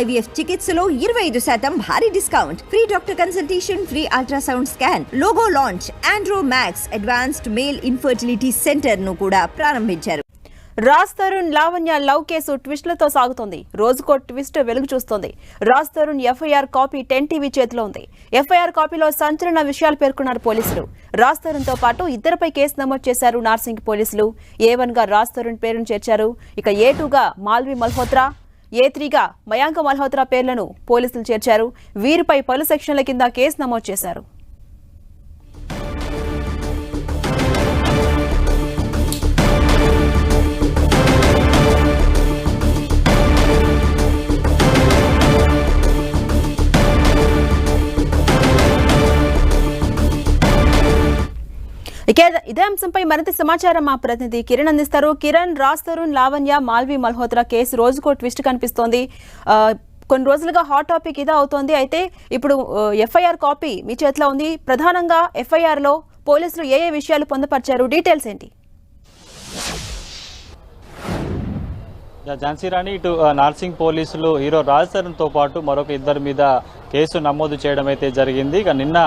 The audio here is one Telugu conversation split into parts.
ఐవీఎఫ్ చికిత్సలో ఇరవై ఐదు శాతం భారీ discount. Free doctor consultation free ultrasound scan logo launch Andro Max advanced male infertility సెంటర్ను కూడా ప్రారంభించారు. రాజ్ తరుణ్ లావణ్య లవ్ కేసు ట్విస్టులతో సాగుతోంది. రోజుకో ట్విస్ట్ వెలుగు చూస్తోంది. Raj Tarun FIR copy ten TV చేతిలో ఉంది. ఎఫ్ఐఆర్ కాపీలో సంచలన విషయాలు పేర్కొన్నారు పోలీసులు. రాజ్ తరుణ్తో పాటు ఇద్దరిపై కేసు నమోదు చేశారు నార్సింగ్ పోలీసులు. ఏ వన్గా రాజ్ తరుణ్ పేరును చేర్చారు. ఇక ఏ టూగా మాల్వి మల్హోత్రా ఏ త్రీగా మయాంక మల్హోత్రా పేర్లను పోలీసులు చేర్చారు. వీరిపై పలు సెక్షన్ల కింద కేసు నమోదు చేశారు. ఇక ఇదే అంశంపై మరింత సమాచారం మా ప్రతినిధి కిరణ్ అందిస్తారు. కిరణ్ రాజ్ తరుణ్ లావణ్య మాల్వి మల్హోత్రా కేసు రోజుకో ట్విస్ట్ కనిపిస్తోంది. కొన్ని రోజులుగా హాట్ టాపిక్ ఇదే అవుతోంది. అయితే ఇప్పుడు ఎఫ్ఐఆర్ కాపీ మీ చేతిలో ఉంది. ప్రధానంగా ఎఫ్ఐఆర్లో పోలీసులు ఏ ఏ విషయాలు పొందపరిచారు? డీటెయిల్స్ ఏంటి? యా, ఝాన్సీ రాణి ఇటు నార్సింగ్ పోలీసులు హీరో రాజ్ తరుణ్తో పాటు మరొక ఇద్దరి మీద కేసు నమోదు చేయడం అయితే జరిగింది. ఇక నిన్న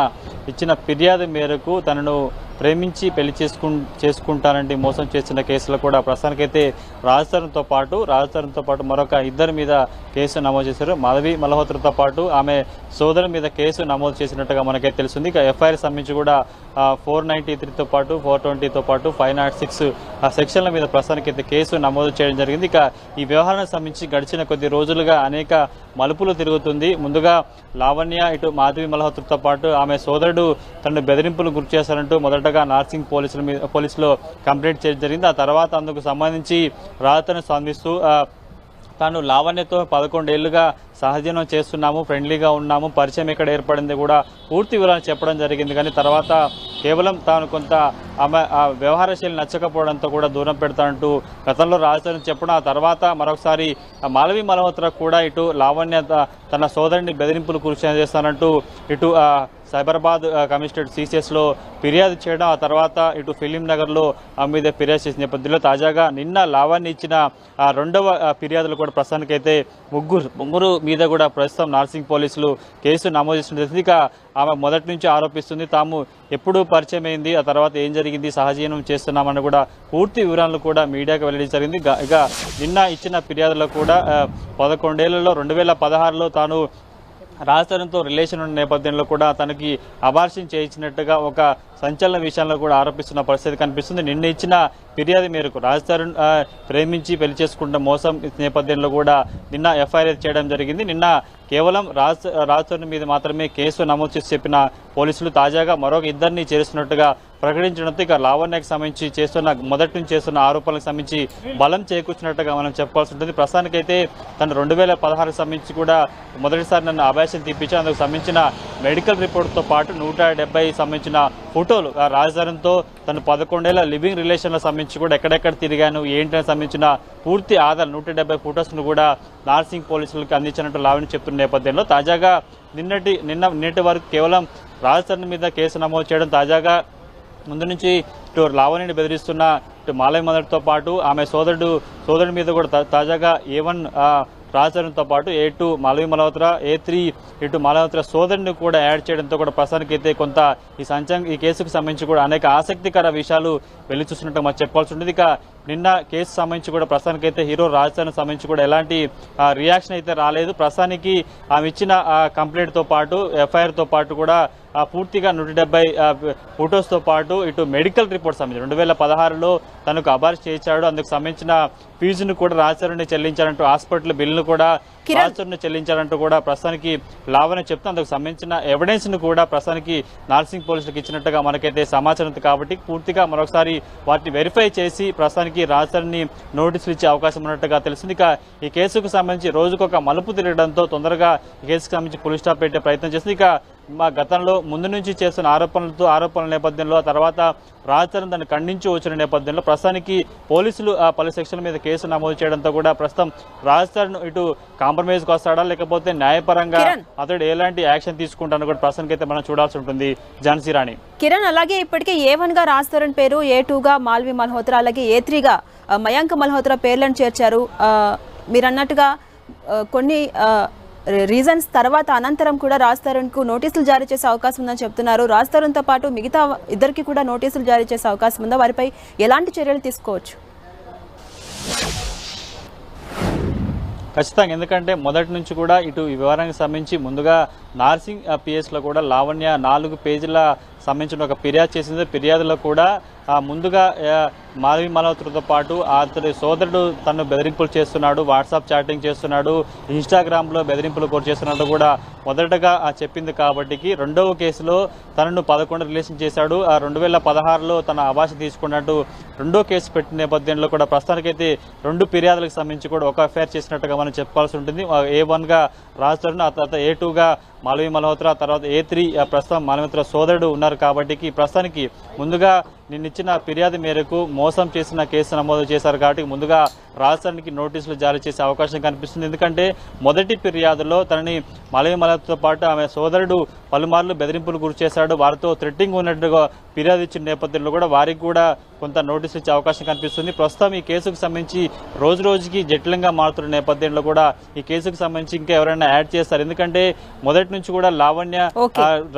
ఇచ్చిన ఫిర్యాదు మేరకు తనను ప్రేమించి పెళ్ళి చేసుకు చేసుకుంటానంటే మోసం చేసిన కేసులో కూడా ప్రస్తుతానికైతే రాజ్ పాటు రాజ్ పాటు మరొక ఇద్దరి మీద కేసు నమోదు చేశారు. మాధవి మల్హోత్రతో పాటు ఆమె సోదరు మీద కేసు నమోదు చేసినట్టుగా మనకైతే తెలుస్తుంది. ఇక ఎఫ్ఐఆర్ సంబంధించి కూడా ఫోర్ నైంటీ త్రీతో పాటు ఫోర్ ట్వంటీతో పాటు ఫైవ్ నాట్ సిక్స్ ఆ సెక్షన్ల మీద ప్రస్తుతానికైతే కేసు నమోదు చేయడం జరిగింది. ఇక ఈ వ్యవహారానికి సంబంధించి గడిచిన కొద్ది రోజులుగా అనేక మలుపులు తిరుగుతుంది. ముందుగా లావణ్య ఇటు మాధవి మల్హోత్రతో పాటు ఆమె సోదరుడు తనను బెదిరింపులు గురి చేశారంటూ మొదటగా నార్సింగ్ పోలీసుల మీద పోలీసులో కంప్లైంట్ చేయడం జరిగింది. ఆ తర్వాత అందుకు సంబంధించి రాతను స్పందిస్తూ తాను లావణ్యతో పదకొండేళ్ళుగా సహజీవనం చేస్తున్నాము ఫ్రెండ్లీగా ఉన్నాము పరిచయం ఎక్కడ ఏర్పడింది కూడా పూర్తి వివరాలు చెప్పడం జరిగింది. కానీ తర్వాత కేవలం తాను కొంత ఆమె ఆ వ్యవహార శైలి నచ్చకపోవడంతో కూడా దూరం పెడతానంటూ గతంలో రాజధాని చెప్పడం ఆ తర్వాత మరొకసారి మాలవి మలహోత్ర కూడా ఇటు లావణ్య తన సోదరుని బెదిరింపులు కృషి చేస్తానంటూ ఇటు సైబరాబాద్ ఆ, కమిషనరేట్ సిసిఎస్లో ఫిర్యాదు చేయడం ఆ తర్వాత ఇటు ఫిలిం నగర్లో ఆమె మీద ఫిర్యాదు చేసిన నేపథ్యంలో తాజాగా నిన్న లావాన్ని ఇచ్చిన ఆ రెండవ ఫిర్యాదులు కూడా ప్రస్తుతానికైతే ముగ్గురు ముగ్గురు మీద కూడా ప్రస్తుతం నార్సింగ్ పోలీసులు కేసు నమోదు చేసిన ఇక ఆమె మొదటి నుంచి ఆరోపిస్తుంది. తాము ఎప్పుడు పరిచయం అయింది ఆ తర్వాత ఏం జరిగింది సహజీవనం చేస్తున్నామని కూడా పూర్తి వివరాలు కూడా మీడియాకు వెల్లడి జరిగింది. ఇక- నిన్న ఇచ్చిన ఫిర్యాదులో కూడా పదకొండేళ్ళలో రెండు వేల పదహారులో తాను రాజధానితో రిలేషన్ ఉన్న నేపథ్యంలో కూడా తనకి అబార్షన్ చేయించినట్టుగా ఒక సంచలన విషయంలో కూడా ఆరోపిస్తున్న పరిస్థితి కనిపిస్తుంది. నిన్న ఇచ్చిన ఫిర్యాదు మేరకు రాజ్ తరుణ్ ప్రేమించి పెళ్ళి చేసుకున్న మోసం నేపథ్యంలో కూడా నిన్న ఎఫ్ఐఆర్ చేయడం జరిగింది. నిన్న కేవలం రాజ్ రాజ్ తరుణ్ మీద మాత్రమే కేసు నమోదు చేసి చెప్పిన పోలీసులు తాజాగా మరొక ఇద్దరిని చేరుస్తున్నట్టుగా ప్రకటించడంతో ఇక లావణ్యకు సంబంధించి చేస్తున్న మొదటి నుంచి చేస్తున్న ఆరోపణలకు సంబంధించి బలం చేకూర్చినట్టుగా మనం చెప్పాల్సి ఉంటుంది. ప్రస్తుతానికైతే తను రెండు వేల పదహారుకు సంబంధించి కూడా మొదటిసారి నన్ను అభ్యాసం తీపించి అందుకు సంబంధించిన మెడికల్ రిపోర్ట్తో పాటు నూట డెబ్బై సంబంధించిన ఫోటోలు ఆ రాజధానితో తను పదకొండేళ్ళ లివింగ్ రిలేషన్లకు సంబంధించి కూడా ఎక్కడెక్కడ తిరిగాను ఏంటని సంబంధించిన పూర్తి ఆధార్ నూట డెబ్బై ఫొటోస్ను కూడా నార్సింగ్ పోలీసులకు అందించినట్టు లావణి చెప్తున్న నేపథ్యంలో తాజాగా నిన్నటి నిన్న నిన్నటి వరకు కేవలం రాజధాని మీద కేసు నమోదు చేయడం తాజాగా ముందు నుంచి ఇటు లావణిని బెదిరిస్తున్న ఇటు మాలయ మొదటితో పాటు ఆమె సోదరుడు సోదరుడి మీద కూడా తాజాగా ఏ వన్ రాజధానితో పాటు A two Malvi Malhotra A three ఇటు మల్హోత్రా సోదరుని కూడా యాడ్ చేయడంతో కూడా ప్రస్తుతానికి అయితే కొంత ఈ సంచం ఈ కేసుకు సంబంధించి కూడా అనేక ఆసక్తికర విషయాలు వెళ్ళి చూసినట్టు మనం చెప్పాల్సి ఉంటుంది. ఇక నిన్న కేసు సంబంధించి కూడా ప్రస్తుతానికి అయితే హీరో రాజధానికి సంబంధించి కూడా ఎలాంటి రియాక్షన్ అయితే రాలేదు. ప్రస్తుతానికి ఆమె ఇచ్చిన ఆ, కంప్లైంట్తో పాటు ఎఫ్ఐఆర్తో పాటు కూడా పూర్తిగా నూట డెబ్బై ఫొటోస్తో పాటు ఇటు మెడికల్ రిపోర్ట్ సంబంధించి రెండు వేల పదహారులో తనకు అబార్స్ చేయించాడు అందుకు సంబంధించిన ఫీజును కూడా రాజధాని చెల్లించాలంటూ హాస్పిటల్ బిల్లును కూడా. రాజధాని చెల్లించాలంటూ కూడా ప్రస్తుతానికి లావణ్య చెప్తూ అందుకు సంబంధించిన ఎవిడెన్స్ను కూడా ప్రస్తుతానికి నార్సింగ్ పోలీసులకు ఇచ్చినట్టుగా మనకైతే సమాచారం ఉంది కాబట్టి పూర్తిగా మరొకసారి వాటిని వెరిఫై చేసి ప్రస్తుతానికి రాజధానిని నోటీసులు ఇచ్చే అవకాశం ఉన్నట్టుగా తెలిసింది ఇక ఈ కేసుకు సంబంధించి రోజుకొక మలుపు తిరగడంతో తొందరగా ఈ కేసుకు సంబంధించి పోలీస్ స్టాప్ పెట్టే ప్రయత్నం చేస్తుంది. ఇక మా గతంలో ముందు నుంచి చేస్తున్న ఆరోపణలతో ఆరోపణల నేపథ్యంలో ఆ తర్వాత రాజధాని దాన్ని ఖండించి వచ్చిన నేపథ్యంలో ప్రస్తుతానికి పోలీసులు ఆ పలు సెక్షన్ల మీద కేసు నమోదు చేయడంతో కూడా ప్రస్తుతం రాజధాని ఇటు కాంప్రమైజ్కి వస్తాడా లేకపోతే న్యాయపరంగా. అతడు ఎలాంటి యాక్షన్ తీసుకుంటానో కూడా ప్రస్తుతానికి అయితే మనం చూడాల్సి ఉంటుంది. ఝాన్సీ రాణి. కిరణ్ అలాగే ఇప్పటికే ఏ వన్గా రాజ్ తరుణ్ పేరు ఏ టూ గా మాల్వి మల్హోత్రా అలాగే ఏ త్రీగా మయాంక్ మల్హోత్రా పేర్లను చేర్చారు. మీరు అన్నట్టుగా కొన్ని రీజన్స్ తర్వాత అనంతరం కూడా రాజ్కు నోటీసులు జారీ చేసే అవకాశం ఉందని చెప్తున్నారు. రాజ్తో పాటు మిగతా ఇద్దరికి కూడా నోటీసులు జారీ చేసే అవకాశం ఉందా? వారిపై ఎలాంటి చర్యలు తీసుకోవచ్చు? ఖచ్చితంగా. ఎందుకంటే మొదటి నుంచి కూడా ఇటు వివరానికి సంబంధించి ముందుగా నార్సింగ్ పిఎస్లో కూడా లావణ్య నాలుగు పేజీల సంబంధించిన ఒక ఫిర్యాదు చేసింది. ఫిర్యాదులో కూడా ముందుగా ఆ, మాధవి మల్హోత్రతో పాటు అతడి సోదరుడు తను బెదిరింపులు చేస్తున్నాడు వాట్సాప్ చాటింగ్ చేస్తున్నాడు ఇన్స్టాగ్రామ్లో బెదిరింపులు కూడా చేస్తున్నట్టు కూడా మొదటగా ఆ చెప్పింది కాబట్టికి రెండవ కేసులో తనను పదకొండు రిలేషన్ చేశాడు. ఆ రెండు వేల పదహారులో తన అభాష తీసుకున్నట్టు రెండో కేసు పెట్టిన నేపథ్యంలో కూడా ప్రస్తుతానికైతే రెండు ఫిర్యాదులకు సంబంధించి కూడా ఒక అఫైర్ చేసినట్టుగా మనం చెప్పాల్సి ఉంటుంది. ఏ వన్గా రాజధాని ఆ తర్వాత ఏ టూగా మాలవి మల్హోత్రా తర్వాత ఏ త్రీ ప్రస్తుతం మాలమిత్ర సోదరుడు ఉన్నారు కాబట్టి ప్రస్తుతానికి ముందుగా నిన్నిచ్చిన ఫిర్యాదు మేరకు మోసం చేసిన కేసు నమోదు చేశారు కాబట్టి ముందుగా రాజధానికి నోటీసులు జారీ చేసే అవకాశం కనిపిస్తుంది. ఎందుకంటే మొదటి ఫిర్యాదులో తనని మలయ మలతో పాటు ఆమె సోదరుడు పలుమార్లు బెదిరింపులు గురి చేశాడు. వారితో థ్రెట్టింగ్ ఉన్నట్టుగా ఫిర్యాదు ఇచ్చిన నేపథ్యంలో కూడా వారికి కూడా కొంత నోటీసులు ఇచ్చే అవకాశం కనిపిస్తుంది. ప్రస్తుతం ఈ కేసుకు సంబంధించి రోజు రోజుకి జటిలంగా మారుతున్న నేపథ్యంలో కూడా ఈ కేసుకు సంబంధించి ఇంకా ఎవరైనా యాడ్ చేస్తారు. ఎందుకంటే మొదటి నుంచి కూడా లావణ్య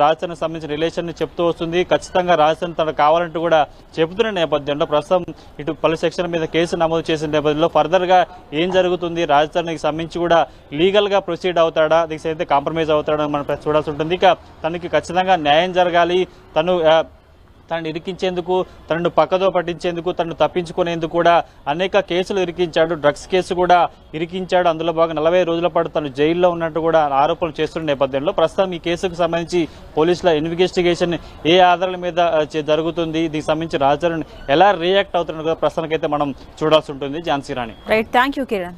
రాజస్థాన్ సంబంధించిన రిలేషన్ చెప్తూ వస్తుంది. ఖచ్చితంగా రాజస్థాన్ తనకు కావాలంటూ కూడా చెబుతున్న నేపథ్యంలో ప్రస్తుతం ఇటు పలు సెక్షన్ మీద కేసు నమోదు చేసిన నేపథ్యంలో ఫర్దర్గా ఏం జరుగుతుంది? రాజధానికి సంబంధించి కూడా లీగల్గా ప్రొసీడ్ అవుతాడా? దీనికి అయితే కాంప్రమైజ్ అవుతాడా? మనం చూడాల్సి ఉంటుంది. ఇక తనకి ఖచ్చితంగా న్యాయం జరగాలి. తను తనను ఇరికించేందుకు తనను పక్కదో పట్టించేందుకు తనను తప్పించుకునేందుకు కూడా అనేక కేసులు ఇరికించాడు. డ్రగ్స్ కేసు కూడా ఇరికించాడు. అందులో భాగంగా నలభై రోజుల పాటు తను జైల్లో ఉన్నట్టు కూడా ఆరోపణలు చేస్తున్న నేపథ్యంలో ప్రస్తుతం ఈ కేసుకు సంబంధించి పోలీసుల ఇన్వెస్టిగేషన్ ఏ ఆధారాల మీద జరుగుతుంది దీనికి సంబంధించి రాజధాని ఎలా రియాక్ట్ అవుతున్నాడు కూడా ప్రస్తుతానికైతే మనం చూడాల్సి ఉంటుంది. Jhansi Rani. Right thank you Kiran